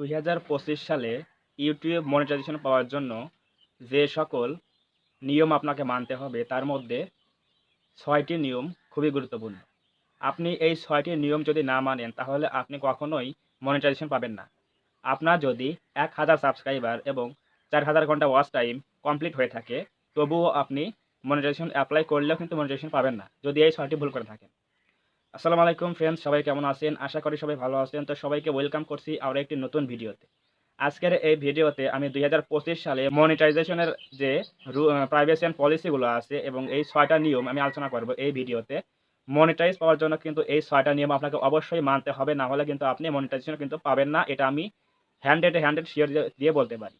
দুই হাজার পঁচিশ সালে ইউটিউব মনিটাইজেশন পাওয়ার জন্য যে সকল নিয়ম আপনাকে মানতে হবে, তার মধ্যে ছয়টি নিয়ম খুবই গুরুত্বপূর্ণ। আপনি এই ছয়টি নিয়ম যদি না মানেন, তাহলে আপনি কখনোই মনিটাইজেশন পাবেন না। আপনার যদি এক হাজার সাবস্ক্রাইবার এবং চার হাজার ঘণ্টা ওয়াচ টাইম কমপ্লিট হয়ে থাকে, তবুও আপনি মনিটাইজেশন অ্যাপ্লাই করলেও কিন্তু মনিটাইজেশন পাবেন না, যদি এই ছয়টি ভুল করে থাকেন। আসসালামু আলাইকুম ফ্রেন্ডস সবাই কেমন আছেন? আশা করি সবাই ভালো আছেন। তো সবাইকে ওয়েলকাম করছি আরও একটি নতুন ভিডিওতে আজকের এই ভিডিওতে আমি দুই হাজার পঁচিশ সালে মনিটাইজেশনের যে প্রাইভেসি অ্যান্ড পলিসিগুলো আছে এবং এই ছয়টা নিয়ম আমি আলোচনা করব এই ভিডিওতে মনিটাইজ পাওয়ার জন্য কিন্তু এই ছয়টা নিয়ম আপনাকে অবশ্যই মানতে হবে, না হলে কিন্তু আপনি মনিটাইজেশন কিন্তু পাবেন না। এটা আমি হ্যান্ড্রেড হ্যান্ড্রেড শিওর দিয়ে বলতে পারি।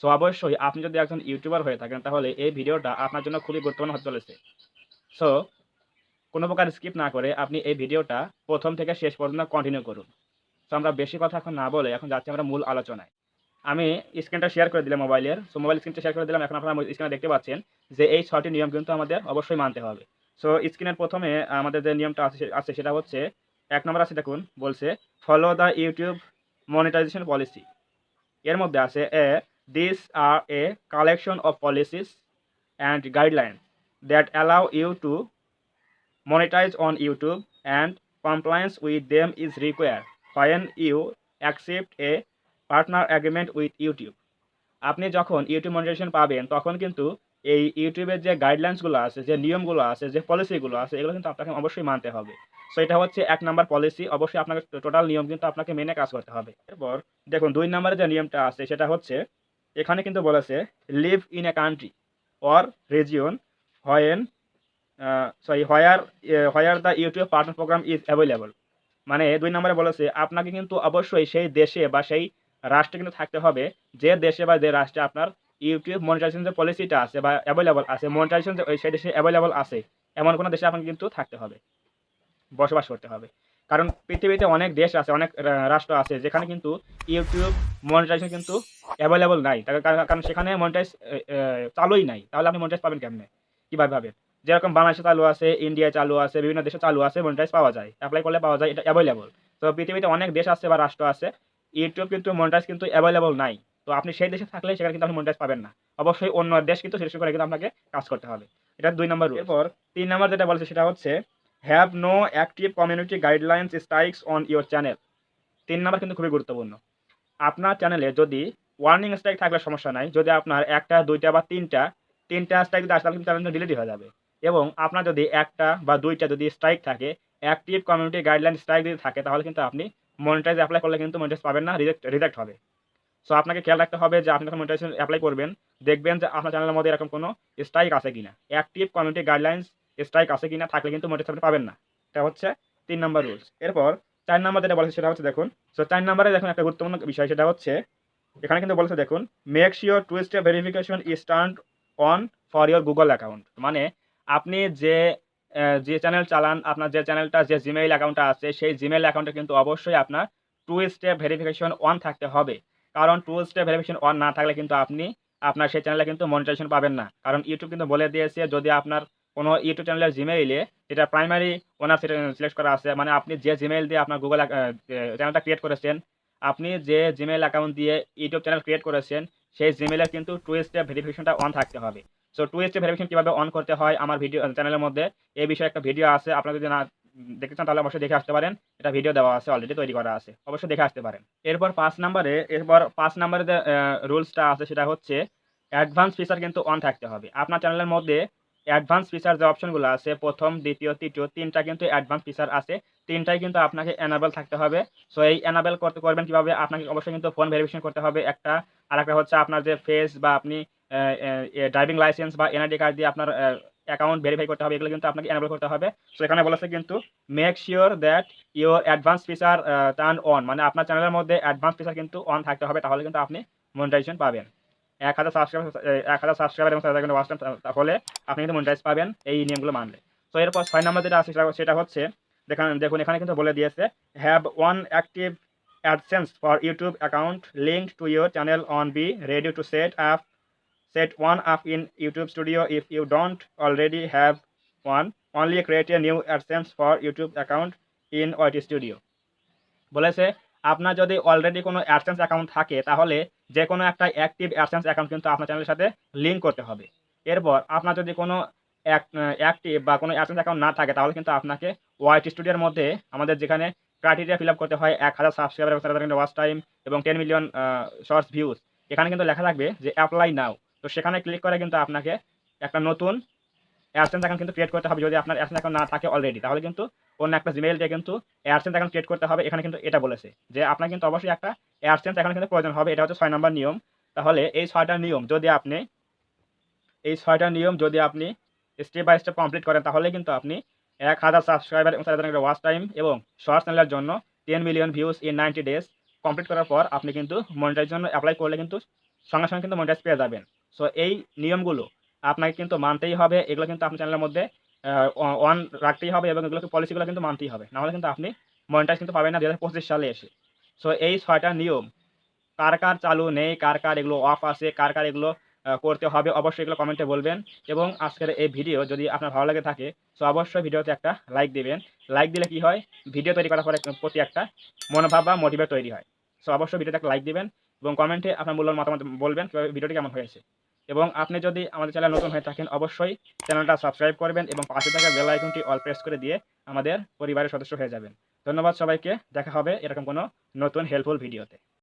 সো অবশ্যই আপনি যদি একজন ইউটিউবার হয়ে থাকেন, তাহলে এই ভিডিওটা আপনার জন্য খুবই গুরুত্বপূর্ণ হতে চলেছে। সো কোনো প্রকার স্কিপ না করে আপনি এই ভিডিওটা প্রথম থেকে শেষ পর্যন্ত কন্টিনিউ করুন। সো আমরা বেশি কথা এখন না বলে এখন যাচ্ছি আমরা মূল আলোচনায়। আমি স্ক্রিনটা শেয়ার করে দিলাম মোবাইলের সো মোবাইল স্ক্রিনটা শেয়ার করে দিলাম। এখন আপনারা স্ক্রিনে দেখতে পাচ্ছেন যে এই ছয়টি নিয়ম কিন্তু আমাদের অবশ্যই মানতে হবে। সো স্ক্রিনের প্রথমে আমাদের যে নিয়মটা আছে আছে সেটা হচ্ছে, এক নম্বর আছে দেখুন, বলছে follow the YouTube monetization policy এর মধ্যে আছে a this are a collection of policies and guideline that allow you to monetize on YouTube, and compliance with them is required. When you accept a partner agreement with YouTube. আপনি যখন YouTube monetization পাবেন, তখন কিন্তু এই ইউটিউবের যে গাইডলাইন্সগুলো আছে, যে নিয়মগুলো আছে, যে পলিসিগুলো আছে, এগুলো কিন্তু আপনাকে অবশ্যই মানতে হবে। সো এটা হচ্ছে এক নাম্বার পলিসি অবশ্যই আপনাকে টোটাল নিয়ম কিন্তু আপনাকে মেনে কাজ করতে হবে। এরপর, দেখুন, দুই নম্বরে যে নিয়মটা আছে, সেটা হচ্ছে, এখানে কিন্তু বলেছে live in a country or region when sorry where where the YouTube partner program is available মানে দুই নম্বরে বলেছে, আপনাকে কিন্তু অবশ্যই সেই দেশে বা সেই রাষ্ট্রে কিন্তু থাকতে হবে, যে দেশে বা যে রাষ্ট্রে আপনার ইউটিউব মনিটাইজেশন যে পলিসিটা আছে বা অ্যাভেলেবল আছে মনিটাইজেশন যে, সেই দেশে অ্যাভেলেবল আছে, এমন কোনো দেশে আপনাকে কিন্তু থাকতে হবে, বসবাস করতে হবে। কারণ পৃথিবীতে অনেক দেশ আছে, অনেক রাষ্ট্র আছে, যেখানে কিন্তু ইউটিউব মনিটাইজেশন কিন্তু অ্যাভেলেবল নাই। কারণ সেখানে মনিটাইজ চালুই নাই। তাহলে আপনি মনিটাইজ পাবেন কেমনে? কীভাবে পাবেন যেরকম বাংলাদেশে চালু আছে ইন্ডিয়ায় চালু আছে, বিভিন্ন দেশে চালু আছে মনিটাইজ পাওয়া যায়। অ্যাপ্লাই করলে পাওয়া যায়, এটা অ্যাভেলেবল তো পৃথিবীতে অনেক দেশ আছে বা রাষ্ট্র আছে ইউটিউব কিন্তু মনিটাইজ কিন্তু অ্যাভেলেবল নাই। তো আপনি সেই দেশে থাকলে সেখানে কিন্তু আপনি মনিটাইজ পাবেন না। অবশ্যই অন্য দেশ কিন্তু সিলেকশন করে কিন্তু আপনাকে কাজ করতে হবে। এটা দুই নম্বর এরপর তিন নম্বর যেটা বলছে সেটা হচ্ছে have no active community guidelines strikes on your channel তিন নম্বর কিন্তু খুবই গুরুত্বপূর্ণ। আপনার চ্যানেলে যদি ওয়ার্নিং স্ট্রাইক থাকলে সমস্যা নাই। যদি আপনার একটা, দুইটা বা তিনটা তিনটা স্ট্রাইক যদি আসলে কিন্তু চ্যানেল ডিলিট হয়ে যাবে। এবং আপনার যদি একটা বা দুইটা যদি স্ট্রাইক থাকে অ্যাক্টিভ কমিউনিটি গাইডলাইন স্ট্রাইক যদি থাকে, তাহলে কিন্তু আপনি মনিটাইজ অ্যাপ্লাই করলে কিন্তু মনিটাইজ পাবেন না রিজেক্ট রিজেক্ট হবে। সো আপনাকে খেয়াল রাখতে হবে যে আপনি যখন মনিটাইজেশন অ্যাপ্লাই করবেন, দেখবেন যে আপনার চ্যানেলের মধ্যে এরকম কোনো স্ট্রাইক আছে কিনা। অ্যাক্টিভ কমিউনিটি গাইডলাইন্স স্ট্রাইক আছে কিনা থাকলে কিন্তু মনিটাইজ আপনি পাবেন না। এটা হচ্ছে তিন নম্বর রুলস এরপর, চার নম্বর যেটা বলেছে সেটা হচ্ছে দেখুন সো চার নম্বরে দেখুন একটা গুরুত্বপূর্ণ বিষয়, সেটা হচ্ছে এখানে কিন্তু বলেছে দেখুন make sure two step verification is turn on for your Google account মানে আপনি যে যে চ্যানেল চালান, আপনার যে চ্যানেলটা যে জিমেইল অ্যাকাউন্টটা আছে, সেই জিমেইল অ্যাকাউন্টে কিন্তু অবশ্যই আপনার টু স্টেপ ভেরিফিকেশন অন থাকতে হবে। কারণ টু স্টেপ ভেরিফিকেশন অন না থাকলে কিন্তু আপনি, আপনার সেই চ্যানেলে কিন্তু মনিটাইজেশন পাবেন না। কারণ ইউটিউব কিন্তু বলে দিয়েছে, যদি আপনার কোনো ইউটিউব চ্যানেলের জিমেইলে যেটা প্রাইমারি ওনার সিলেক্ট করা আছে মানে আপনি যে জিমেইল দিয়ে আপনার গুগল চ্যানেলটা ক্রিয়েট করেছেন, আপনি যে জিমেইল অ্যাকাউন্ট দিয়ে ইউটিউব চ্যানেল ক্রিয়েট করেছেন, সেই জিমেইলের কিন্তু টু স্টেপ ভেরিফিকেশনটা অন থাকতে হবে। সো টু স্টেপ ভেরিফিকেশন কীভাবে অন করতে হয় আমার ভিডিও চ্যানেলের মধ্যে এই বিষয়ে একটা ভিডিও আছে। আপনারা যদি না দেখতে চান, তাহলে অবশ্যই দেখে আসতে পারেন। এটা ভিডিও দেওয়া আছে অলরেডি তৈরি করা আছে। অবশ্যই দেখে আসতে পারেন। এরপর পাঁচ নাম্বারে এরপর পাঁচ নাম্বারে যে রুলসটা আছে, সেটা হচ্ছে অ্যাডভান্স ফিচার কিন্তু অন থাকতে হবে। আপনার চ্যানেলের মধ্যে অ্যাডভান্স ফিচার যে অপশনগুলো আছে, প্রথম, দ্বিতীয়, তৃতীয়, তিনটা কিন্তু অ্যাডভান্স ফিচার আছে। তিনটাই কিন্তু আপনাকে অ্যানাবেল থাকতে হবে। সো এই অ্যানাবেল করতে, করবেন কীভাবে? আপনাকে অবশ্যই কিন্তু ফোন ভেরিফিকেশন করতে হবে। একটা আর একটা হচ্ছে আপনার যে ফেস বা আপনি ড্রাইভিং লাইসেন্স বা এনআইডি কার্ড দিয়ে আপনার অ্যাকাউন্ট ভেরিফাই করতে হবে, এগুলো কিন্তু আপনাকে এনাবেল করতে হবে। সো এখানে বলেছে কিন্তু make sure that your advance feature turn on মানে আপনার চ্যানেলের মধ্যে অ্যাডভান্স ফিচার কিন্তু অন থাকতে হবে, তাহলে কিন্তু আপনি মনিটাইজেশন পাবেন। এক হাজার সাবস্ক্রাইবার এক হাজার সাবস্ক্রাইবার এবং তাহলে আপনি কিন্তু মনিটাইজ পাবেন এই নিয়মগুলো মানলে। তো এরপর ছয় নম্বর যেটা আছে, সেটা হচ্ছে, দেখেন, দেখুন, এখানে কিন্তু বলে দিয়েছে have one active AdSense for YouTube account link to your channel on be ready to set up set one up in YouTube Studio if you don't already have one. Only create a new AdSense for YouTube account in OIT Studio. বলেছে, আপনার যদি already কোনো AdSense account থাকে, তাহলে যে কোনো একটা active AdSense account কিন্তু আপনার চ্যানেলের সাথে লিঙ্ক করতে হবে এরপর আপনার যদি কোনো অ্যাক্টিভ বা কোনো অ্যাডসেন্স অ্যাকাউন্ট না থাকে, তাহলে কিন্তু আপনাকে ওয়াইটি স্টুডিওর মধ্যে আমাদের যেখানে ক্রাইটেরিয়া ফিল আপ করতে হয়, এক হাজার সাবস্ক্রাইবার এবং ওয়াচ টাইম এবং টেন মিলিয়ন শর্টস ভিউজ এখানে কিন্তু লেখা থাকবে যে অ্যাপ্লাই নাও তো সেখানে ক্লিক করে কিন্তু আপনাকে একটা নতুন অ্যাডসেন্স অ্যাকাউন্ট কিন্তু ক্রিয়েট করতে হবে। যদি আপনার অ্যাডসেন্স অ্যাকাউন্ট না থাকে অলরেডি তাহলে কিন্তু অন্য একটা জিমেইল দিয়ে কিন্তু অ্যাডসেন্স অ্যাকাউন্ট ক্রিয়েট করতে হবে। এখানে কিন্তু এটা বলেছে যে আপনার কিন্তু অবশ্যই একটা অ্যাডসেন্স অ্যাকাউন্ট কিন্তু প্রয়োজন হবে। এটা হচ্ছে ছয় নম্বর নিয়ম। তাহলে এই ছয়টা নিয়ম যদি আপনি, এই ছয়টা নিয়ম যদি আপনি স্টেপ বাই স্টেপ কমপ্লিট করেন, তাহলে কিন্তু আপনি এক হাজার সাবস্ক্রাইবার এবং তাদের ওয়াচ টাইম এবং শর্ট চ্যানেলের জন্য ten million views in ninety days complete করার পর আপনি কিন্তু মনিটাইজ জন্য অ্যাপ্লাই করলে কিন্তু সঙ্গে সঙ্গে কিন্তু মনিটাইজ পেয়ে যাবেন। সো এই নিয়মগুলো আপনাকে কিন্তু মানতেই হবে। এগুলো কিন্তু আপনার চ্যানেলের মধ্যে অন রাখতেই হবে এবং এগুলোকে পলিসিগুলো কিন্তু মানতেই হবে। নাহলে কিন্তু আপনি মনিটাইজ কিন্তু পাবেন না দু হাজার পঁচিশ সালে এসে। সো এই ছয়টা নিয়ম, কার কার চালু নেই, কার কার এগুলো অফ আছে, কার কার এগুলো করতে হবে, অবশ্যই এগুলো কমেন্টে বলবেন। এবং আজকের এই ভিডিও যদি আপনার ভালো লাগে থাকে সো অবশ্যই ভিডিওতে একটা লাইক দিবেন। লাইক দিলে কি হয়? ভিডিও তৈরি করার পরে প্রতি একটা মনোভাব বা মোটিভেট তৈরি হয়। সো অবশ্যই ভিডিওতে একটা লাইক দিবেন এবং কমেন্টে আপনার মূল্য মতামত বলবেন ভিডিওটি কেমন হয়েছে। এবং আপনি যদি আমাদের চ্যানেল নতুন হয়ে থাকেন, অবশ্যই চ্যানেলটা সাবস্ক্রাইব করবেন এবং পাশে থাকা বেল আইকনটি অল প্রেস করে দিয়ে আমাদের পরিবারের সদস্য হয়ে যাবেন। ধন্যবাদ সবাইকে। দেখা হবে এরকম কোনো নতুন হেল্পফুল ভিডিওতে